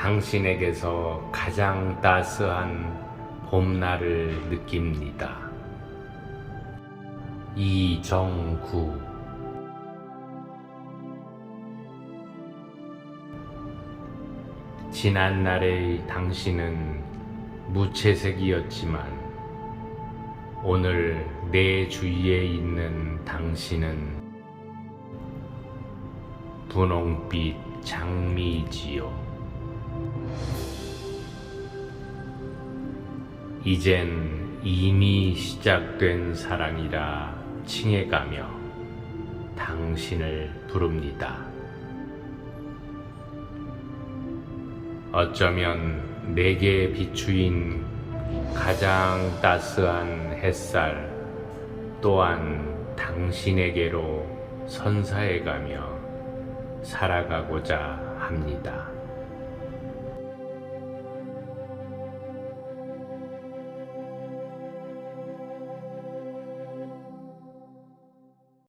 당신에게서 가장 따스한 봄날을 느낍니다. 이정구 지난 날의 당신은 무채색이었지만 오늘 내 주위에 있는 당신은 분홍빛 장미지요. 이젠 이미 시작된 사랑이라 칭해가며 당신을 부릅니다. 어쩌면 내게 비추인 가장 따스한 햇살 또한 당신에게로 선사해가며 살아가고자 합니다.